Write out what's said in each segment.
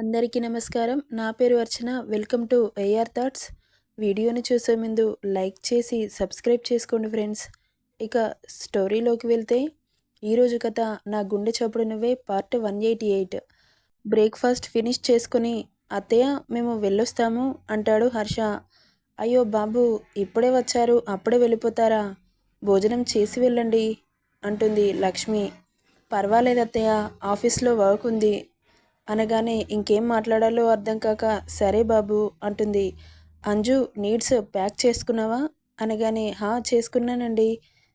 అందరికీ నమస్కారం. నా పేరు Archana. Welcome to AR thoughts వీడియోని చూసే ముందు లైక్ చేసి సబ్స్క్రైబ్ చేసుకోండి ఫ్రెండ్స్. ఇక స్టోరీలోకి వెళ్తే ఈరోజు కథ నా గుండె చప్పుడు నువ్వే part one eighty eight. Breakfast finish చేసుకొని అత్తయ్య మేము వెళ్ళొస్తాము అంటాడు హర్ష. అయ్యో బాబు ఇప్పుడే వచ్చారు అప్పుడే వెళ్ళిపోతారా? భోజనం చేసి వెళ్ళండి అంటుంది లక్ష్మి. పర్వాలేదు అత్తయ్య ఆఫీస్లో వర్క్ ఉంది అనగానే ఇంకేం మాట్లాడాలో అర్థం కాక సరే బాబు అంటుంది. అంజు నీడ్స్ ప్యాక్ చేసుకున్నావా? అనగానే హా చేసుకున్నానండి.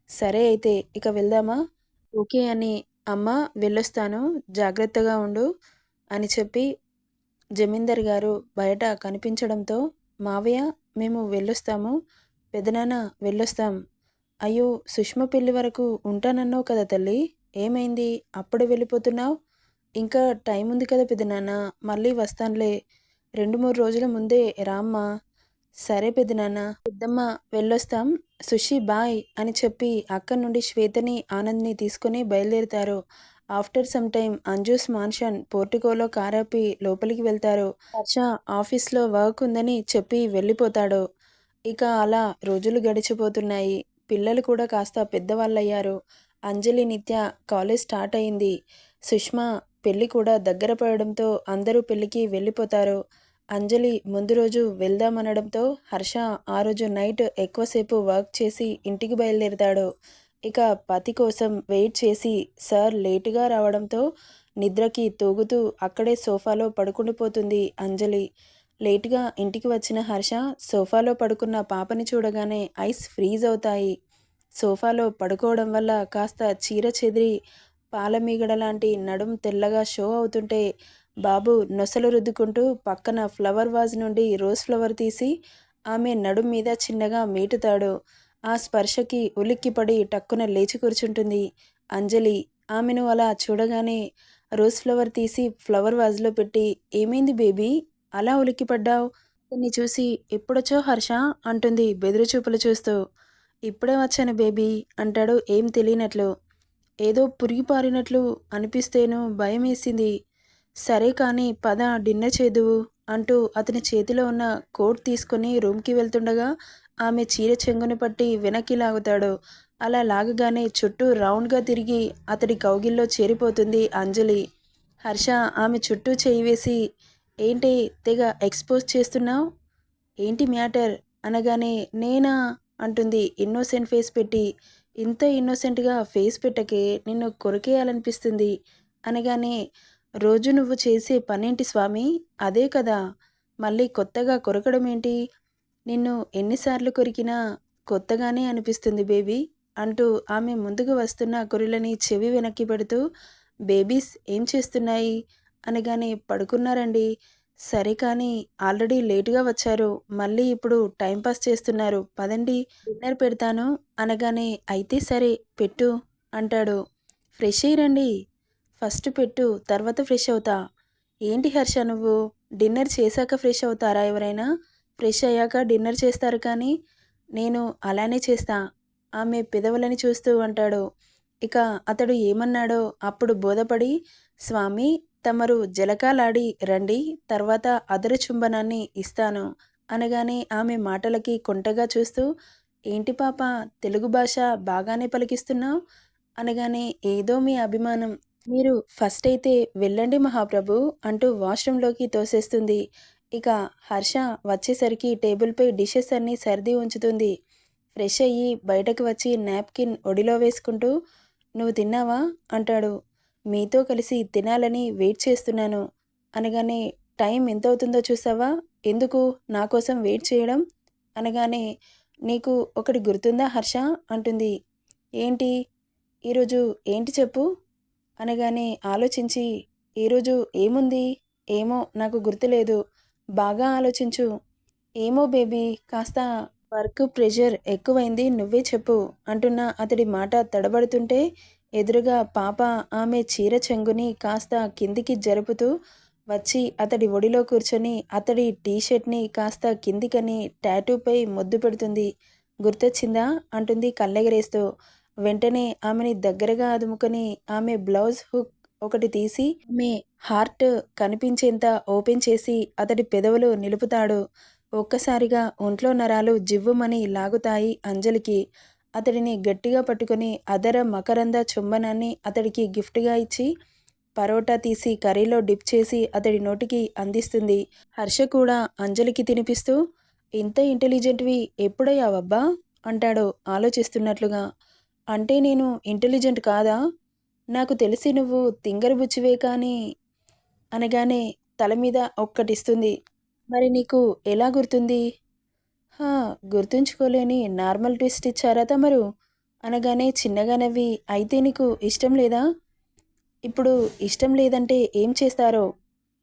సరే అయితే ఇక వెళ్దామా? ఓకే అని అమ్మ వెళ్ళొస్తాను జాగ్రత్తగా ఉండు అని చెప్పి జమీందర్ గారు బయట కనిపించడంతో మావయ్య మేము వెళ్ళొస్తాము. పెదనాన్న వెళ్ళొస్తాం. అయ్యో సుష్మ పెళ్ళి వరకు ఉంటానన్నావు కదా తల్లి. ఏమైంది? అప్పుడే వెళ్ళిపోతున్నావు? ఇంకా టైం ఉంది కదా పెద్దనాన్న మళ్ళీ వస్తానులే. రెండు మూడు రోజుల ముందే రామ్మా. సరే పెద్దనాన్న పెద్దమ్మ వెళ్ళొస్తాం. సుషి బాయ్ అని చెప్పి అక్కడి నుండి శ్వేతని ఆనంద్ని తీసుకొని బయలుదేరుతారు. After some time Anju's mansion పోర్టికోలో కారాపి లోపలికి వెళ్తారు. హర్ష ఆఫీస్లో వర్క్ ఉందని చెప్పి వెళ్ళిపోతాడు. ఇక అలా రోజులు గడిచిపోతున్నాయి. పిల్లలు కూడా కాస్త పెద్దవాళ్ళయ్యారు. అంజలి నిత్య కాలేజ్ స్టార్ట్ అయింది. సుష్మా పెళ్ళి కూడా దగ్గర పడడంతో అందరూ పెళ్ళికి వెళ్ళిపోతారు. అంజలి ముందు రోజు వెళ్దామనడంతో హర్ష ఆ రోజు నైట్ ఎక్కువసేపు వర్క్ చేసి ఇంటికి బయలుదేరుతాడు. ఇక పతి కోసం వెయిట్ చేసి సార్ లేటుగా రావడంతో నిద్రకి తూగుతూ అక్కడే సోఫాలో పడుకుండిపోతుంది అంజలి. లేటుగా ఇంటికి వచ్చిన హర్ష సోఫాలో పడుకున్న పాపని చూడగానే ఐస్ ఫ్రీజ్ అవుతాయి. సోఫాలో పడుకోవడం వల్ల కాస్త చీర చెదిరి పాలమీగడ లాంటి నడుం తెల్లగా షో అవుతుంటే బాబు నొసలు రుద్దుకుంటూ పక్కన ఫ్లవర్ వాజ్ నుండి రోజ్ ఫ్లవర్ తీసి ఆమె నడుం మీద చిన్నగా మీటుతాడు. ఆ స్పర్శకి ఉలిక్కిపడి టక్కున లేచి కూర్చుంటుంది. అంజలి ఆమెను అలా చూడగానే రోజ్ ఫ్లవర్ తీసి ఫ్లవర్ వాజ్లో పెట్టి ఏమైంది బేబీ? అలా ఉలిక్కిపడ్డావు? అతన్ని చూసి ఎప్పుడొచ్చో హర్ష? అంటుంది బెదురు చూపులు చూస్తూ. ఇప్పుడే వచ్చాను బేబీ అంటాడు ఏం తెలియనట్లు. ఏదో పురిగిపారినట్లు అనిపిస్తేనో భయమేసింది. సరే కానీ పద డిన్నర్ చేదువు అంటూ అతని చేతిలో ఉన్న కోట్ తీసుకొని రూమ్కి వెళ్తుండగా ఆమె చీర చెంగుని పట్టి వెనక్కి లాగుతాడు. అలా లాగగానే చుట్టూ రౌండ్గా తిరిగి అతడి కౌగిల్లో చేరిపోతుంది అంజలి. హర్ష ఆమె చుట్టూ చేయి వేసి ఏంటి తెగ ఎక్స్పోజ్ చేస్తున్నావు? ఏంటి మ్యాటర్? అనగానే నేనా? అంటుంది ఇన్నోసెంట్ ఫేస్ పెట్టి. ఇంత ఇన్నోసెంట్గా ఫేస్ పెట్టకే నిన్ను కొరికేయాలనిపిస్తుంది? అనగానే రోజు నువ్వు చేసే పనేంటి స్వామి? అదే కదా! మళ్ళీ కొత్తగా కొరకడం ఏంటి? నిన్ను ఎన్నిసార్లు కొరికినా కొత్తగానే అనిపిస్తుంది బేబీ అంటూ ఆమె ముందుకు వస్తున్న గొర్రెలని చెవి వెనక్కి పెడుతూ బేబీస్ ఏం చేస్తున్నాయి అనగానే పడుకున్నారండి. సరే కానీ ఆల్రెడీ లేటుగా వచ్చారు. మళ్ళీ ఇప్పుడు టైంపాస్ చేస్తున్నారు. పదండి డిన్నర్ పెడతాను. అనగానే అయితే సరే పెట్టు అంటాడు. ఫ్రెష్ అయ్యిరండి. ఫస్ట్ పెట్టు తర్వాత ఫ్రెష్ అవుతా. ఏంటి హర్ష నువ్వు? డిన్నర్ చేశాక ఫ్రెష్ అవుతారా ఎవరైనా? ఫ్రెష్ అయ్యాక డిన్నర్ చేస్తారు కానీ నేను అలానే చేస్తా. ఆమె పెదవులని చూస్తూ అంటాడు. ఇక అతడు ఏమన్నాడో అప్పుడు బోధపడి స్వామి తమరు జలకాలాడి రండి తర్వాత అదర చుంబనాన్ని ఇస్తాను అనగానే ఆమె మాటలకి కొంటగా చూస్తూ ఏంటి పాప తెలుగు భాష బాగానే పలికిస్తున్నావు? అనగానే ఏదో మీ అభిమానం. మీరు ఫస్ట్ అయితే వెళ్ళండి మహాప్రభు అంటూ వాష్రూంలోకి తోసేస్తుంది. ఇక హర్ష వచ్చేసరికి టేబుల్పై డిషెస్ అన్నీ సర్ది ఉంచుతుంది. ఫ్రెష్ అయ్యి బయటకు వచ్చి నాప్కిన్ ఒడిలో వేసుకుంటూ నువ్వు తిన్నావా? అంటాడు. మీతో కలిసి తినాలని వెయిట్ చేస్తున్నాను. అనగానే టైం ఎంత అవుతుందో చూసావా? ఎందుకు నా కోసం వెయిట్ చేయడం? అనగానే నీకు ఒకటి గుర్తుందా హర్ష? అంటుంది. ఏంటి? ఈరోజు ఏంటి చెప్పు? అనగానే ఆలోచించి ఈరోజు ఏముంది? ఏమో నాకు గుర్తులేదు. బాగా ఆలోచించు. ఏమో బేబీ కాస్త వర్క్ ప్రెషర్ ఎక్కువైంది నువ్వే చెప్పు అంటున్న అతడి మాట తడబడుతుంటే ఎదురుగా పాప ఆమె చీర చెంగుని కాస్త కిందికి జరుపుతూ వచ్చి అతడి ఒడిలో కూర్చొని అతడి టీషర్ట్ని కాస్త కిందికని టాటూపై ముద్దు పెడుతుంది. గుర్తొచ్చిందా? అంటుంది కళ్ళెగరేస్తూ. వెంటనే ఆమెని దగ్గరగా అదుముకొని ఆమె బ్లౌజ్ హుక్ ఒకటి తీసి మీ హార్ట్ కనిపించేంత ఓపెన్ చేసి అతడి పెదవులు నిలుపుతాడు. ఒక్కసారిగా ఒంట్లో నరాలు జివ్వుమని లాగుతాయి అంజలికి. అతడిని గట్టిగా పట్టుకుని అదర మకరంద చుంబనాన్ని అతడికి గిఫ్ట్గా ఇచ్చి పరోటా తీసి కర్రీలో డిప్ చేసి అతడి నోటికి అందిస్తుంది. హర్ష కూడా అంజలికి తినిపిస్తూ ఇంత ఇంటెలిజెంట్వి ఎప్పుడయ్యావబ్బా? అంటాడు ఆలోచిస్తున్నట్లుగా. అంటే నేను ఇంటెలిజెంట్ కాదా? నాకు తెలిసి నువ్వు తింగరబుచ్చివే కానీ అనగానే తల మీద ఒక్కటిస్తుంది. మరి నీకు ఎలా గుర్తుంది? గుర్తుంచుకోలేని నార్మల్ ట్విస్ట్ ఇచ్చారా తమరు? అనగానే చిన్నగా నవ్వి అయితే నీకు ఇష్టం లేదా? ఇప్పుడు ఇష్టం లేదంటే ఏం చేస్తారో?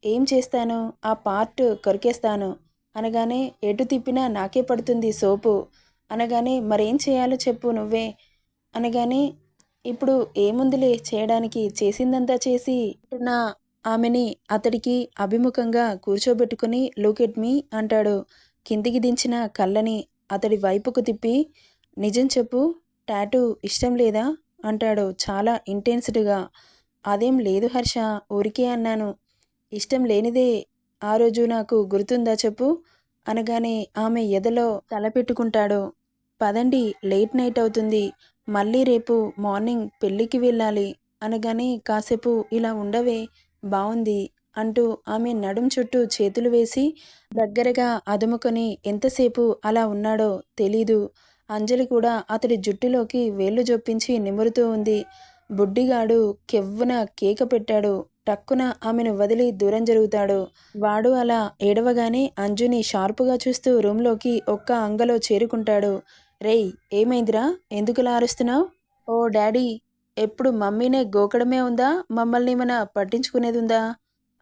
ఏం చేస్తాను? ఆ పార్ట్ కొరికేస్తాను. అనగానే ఎటు తిప్పినా నాకే పడుతుంది సోపు. అనగానే మరేం చేయాలో చెప్పు నువ్వే. అనగానే ఇప్పుడు ఏముందిలే చేయడానికి చేసిందంతా చేసి నా ఆమెని అతడికి అభిముఖంగా కూర్చోబెట్టుకుని లుక్ ఎట్ మీ అంటాడు. కిందికి దించిన కళ్ళని అతడి వైపుకు తిప్పి నిజం చెప్పు టాటూ ఇష్టం లేదా అంటాడు చాలా ఇంటెన్స్డ్గా అదేం లేదు హర్ష ఊరికే అన్నాను. ఇష్టం లేనిదే ఆ రోజు నాకు గుర్తుందా చెప్పు అనగానే ఆమె ఎదలో తలపెట్టుకుంటాడు పదండి లేట్ నైట్ అవుతుంది. మళ్ళీ రేపు మార్నింగ్ పెళ్ళికి వెళ్ళాలి అనగానే కాసేపు ఇలా ఉండవే బాగుంది అంటూ ఆమె నడుం చుట్టూ చేతులు వేసి దగ్గరగా అదుముకొని ఎంతసేపు అలా ఉన్నాడో తెలీదు. అంజలి కూడా అతడి జుట్టులోకి వేళ్ళు జొప్పించి నిమురుతూ ఉంది. బుడ్డిగాడు కెవ్వున కేక పెట్టాడు. టక్కున ఆమెను వదిలి దూరం జరుగుతాడు. వాడు అలా ఏడవగానే అంజుని షార్పుగా చూస్తూ రూమ్లోకి ఒక్క అంగలో చేరుకుంటాడు. రేయ్ ఏమైందిరా? ఎందుకులా అరుస్తున్నావు? ఓ డాడీ ఎప్పుడు మమ్మీనే గోకడమే ఉందా? మమ్మల్ని మన పట్టించుకునేది ఉందా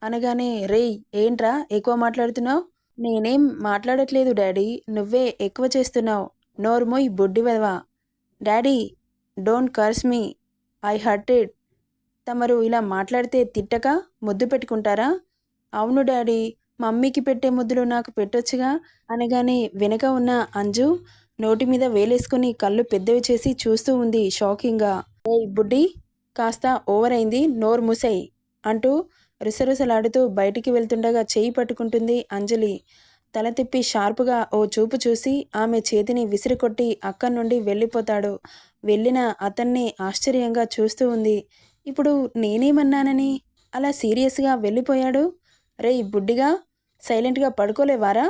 అనగానే రేయ్ ఏంట్రా? ఎక్కువ మాట్లాడుతున్నావు? నేనేం మాట్లాడట్లేదు డాడీ. నువ్వే ఎక్కువ చేస్తున్నావు. నోర్మోయ్ బొడ్డి వెదవా daddy don't curse me. I hurted తమరు ఇలా మాట్లాడితే తిట్టక? ముద్దు పెట్టుకుంటారా? అవును డాడీ. మమ్మీకి పెట్టే ముద్దులు నాకు పెట్టొచ్చుగా? అనగానే వెనక ఉన్న అంజు నోటి మీద వేలేసుకుని కళ్ళు పెద్దవి చేసి చూస్తూ ఉంది షాకింగ్గా. ఏ బుడ్డి కాస్త ఓవర్ అయింది. నోరు ముసై అంటూ రుసరుసలాడుతూ బయటికి వెళ్తుండగా చేయి పట్టుకుంటుంది అంజలి. తల తిప్పి షార్పుగా ఓ చూపు చూసి ఆమె చేతిని విసిరికొట్టి అక్కడి నుండి వెళ్ళిపోతాడు. వెళ్ళిన అతన్ని ఆశ్చర్యంగా చూస్తూ ఉంది. ఇప్పుడు నేనేమన్నానని? అలా సీరియస్గా వెళ్ళిపోయాడు? రే బుడ్డిగా సైలెంట్గా పడుకోలేవారా?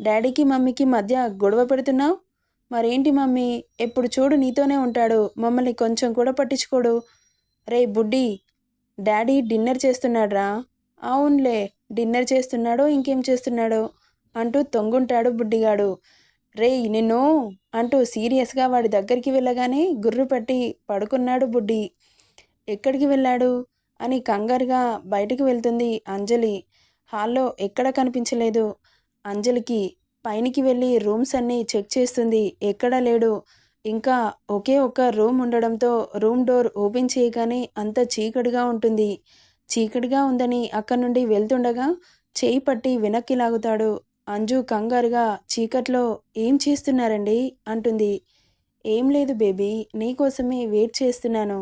డాడీకి మమ్మీకి మధ్య గొడవ పెడుతున్నావు? మరేంటి మమ్మీ? ఎప్పుడు చూడు నీతోనే ఉంటాడు. మమ్మల్ని కొంచెం కూడా పట్టించుకోడు. రే బుడ్డి డాడీ డిన్నర్ చేస్తున్నాడ్రా. అవునులే డిన్నర్ చేస్తున్నాడో ఇంకేం చేస్తున్నాడో అంటూ తొంగుంటాడు బుడ్డిగాడు. రే నిన్ను అంటూ సీరియస్గా వాడి దగ్గరికి వెళ్ళగానే గుర్రు పట్టి పడుకున్నాడు బుడ్డి. ఎక్కడికి వెళ్ళాడు? అని కంగారుగా బయటికి వెళ్తుంది అంజలి. హాల్లో ఎక్కడ కనిపించలేదు. అంజలికి పైనికి వెళ్ళి రూమ్స్ అన్నీ చెక్ చేస్తుంది. ఎక్కడా లేడు. ఇంకా ఒకే ఒక్క రూమ్ ఉండడంతో రూమ్ డోర్ ఓపెన్ చేయగానే అంత చీకటిగా ఉంటుంది. చీకటిగా ఉందని అక్కడి నుండి వెళ్తుండగా చేయి పట్టి వెనక్కి లాగుతాడు. అంజు కంగారుగా చీకట్లో ఏం చేస్తున్నారండి? అంటుంది. ఏం లేదు బేబీ నీకోసమే వెయిట్ చేస్తున్నాను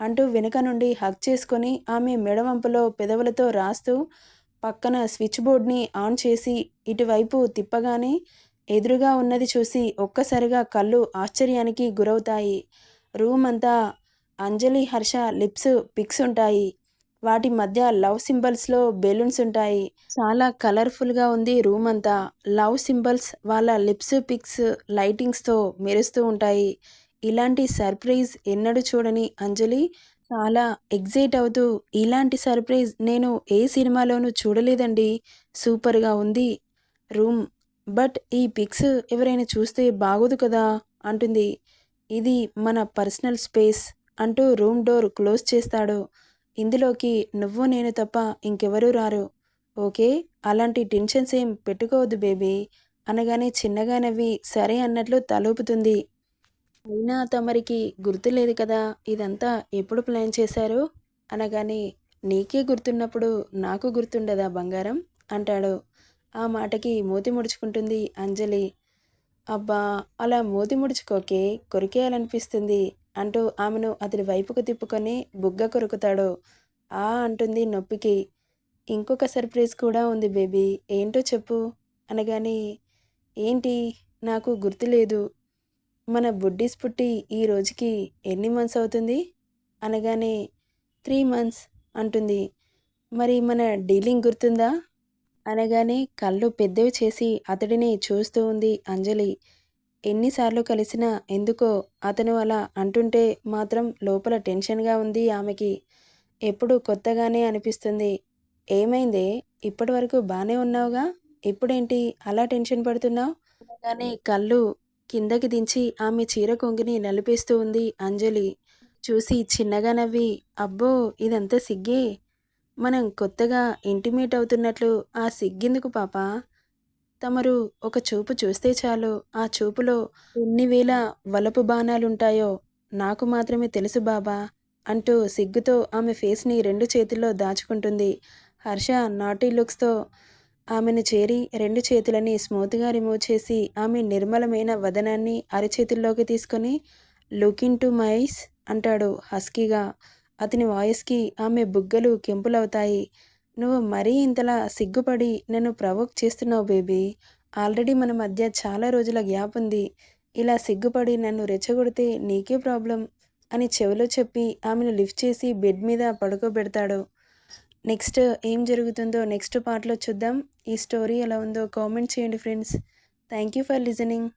అంటూ వెనుక నుండి హక్ చేసుకొని ఆమె మెడవంపులో పెదవులతో రాస్తూ పక్కన స్విచ్ బోర్డ్ని ఆన్ చేసి ఇటువైపు తిప్పగానే ఎదురుగా ఉన్నది చూసి ఒక్కసారిగా కళ్ళు ఆశ్చర్యానికి గురవుతాయి. రూమ్ అంతా అంజలి హర్ష లిప్స్ పిక్స్ ఉంటాయి. వాటి మధ్య లవ్ సింబల్స్లో బెలూన్స్ ఉంటాయి. చాలా కలర్ఫుల్గా ఉంది రూమ్ అంతా లవ్ సింబల్స్ వాళ్ళ లిప్స్ పిక్స్ లైటింగ్స్తో మెరుస్తూ ఉంటాయి. ఇలాంటి సర్ప్రైజ్ ఎన్నడూ చూడని అంజలి చాలా ఎగ్జైట్ అవుతూ ఇలాంటి సర్ప్రైజ్ నేను ఏ సినిమాలోనూ చూడలేదండి. సూపర్గా ఉంది. రూమ్ బట్ ఈ పిక్స్ ఎవరైనా చూస్తే బాగోదు కదా అంటుంది. ఇది మన పర్సనల్ స్పేస్ అంటూ రూమ్ డోర్ క్లోజ్ చేస్తాడు. ఇందులోకి నువ్వు నేను తప్ప ఇంకెవరూ రారు. ఓకే అలాంటి టెన్షన్స్ ఏం పెట్టుకోవద్దు బేబీ అనగానే చిన్నగా నవ్వి సరే అన్నట్లు తలూపుతుంది. అయినా తమరికి గుర్తులేదు కదా ఇదంతా ఎప్పుడు ప్లాన్ చేశారు? అనగానే నీకే గుర్తున్నప్పుడు నాకు గుర్తుండదా బంగారం? అంటాడు. ఆ మాటకి మూతి ముడుచుకుంటుంది అంజలి. అబ్బా అలా మూతి ముడుచుకోకే కొరికేయాలనిపిస్తుంది అంటూ ఆమెను అతడి వైపుకు తిప్పుకొని బుగ్గ కొరుకుతాడు. ఆ అంటుంది నొప్పికి. ఇంకొక సర్ప్రైజ్ కూడా ఉంది బేబీ ఏంటో చెప్పు అనగానే ఏంటి? నాకు గుర్తులేదు. మన బుడ్డీస్ పుట్టి ఈ రోజుకి ఎన్ని మంత్స్ అవుతుంది? అనగానే త్రీ మంత్స్ అంటుంది. మరి మన డీలింగ్ గుర్తుందా? అనగానే కళ్ళు పెద్దవి చేసి అతడిని చూస్తూ ఉంది అంజలి. ఎన్నిసార్లు కలిసినా ఎందుకో అతను అలా అంటుంటే మాత్రం లోపల టెన్షన్గా ఉంది ఆమెకి. ఎప్పుడు కొత్తగానే అనిపిస్తుంది. ఏమైందే? ఇప్పటి వరకు బాగానే ఉన్నావుగా? ఇప్పుడేంటి అలా టెన్షన్ పడుతున్నావు? అనగానే కళ్ళు కిందకి దించి ఆమె చీర కొంగిని నలిపేస్తూ ఉంది అంజలి. చూసి చిన్నగా నవ్వి అబ్బో ఇదంతా సిగ్గే? మనం కొత్తగా ఇంటిమేట్ అవుతున్నట్లు ఆ సిగ్గెందుకు పాప. తమరు ఒక చూపు చూస్తే చాలు. ఆ చూపులో ఎన్ని వేల వలపు బాణాలుంటాయో నాకు మాత్రమే తెలుసు బాబా అంటూ సిగ్గుతో ఆమె ఫేస్ని రెండు చేతుల్లో దాచుకుంటుంది. హర్ష నాటీ లుక్స్తో ఆమెను చేరి రెండు చేతులని స్మూత్గా రిమూవ్ చేసి ఆమె నిర్మలమైన వదనాన్ని అరచేతుల్లోకి తీసుకొని లుకింగ్ టు మైస్ అంటాడు హస్కీగా. అతని వాయిస్కి ఆమె బుగ్గలు కెంపులవుతాయి. నువ్వు మరీ ఇంతలా సిగ్గుపడి నన్ను ప్రవోక్ చేస్తున్నావు బేబీ. ఆల్రెడీ మన మధ్య చాలా రోజుల గ్యాప్ ఉంది. ఇలా సిగ్గుపడి నన్ను రెచ్చగొడితే నీకే ప్రాబ్లం అని చెవిలో చెప్పి ఆమెను లిఫ్ట్ చేసి బెడ్ మీద పడుకోబెడతాడు. నెక్స్ట్ ఏం జరుగుతుందో నెక్స్ట్ పార్ట్లో చూద్దాం. ఈ స్టోరీ ఎలా ఉందో కామెంట్ చేయండి friends. Thank you for listening.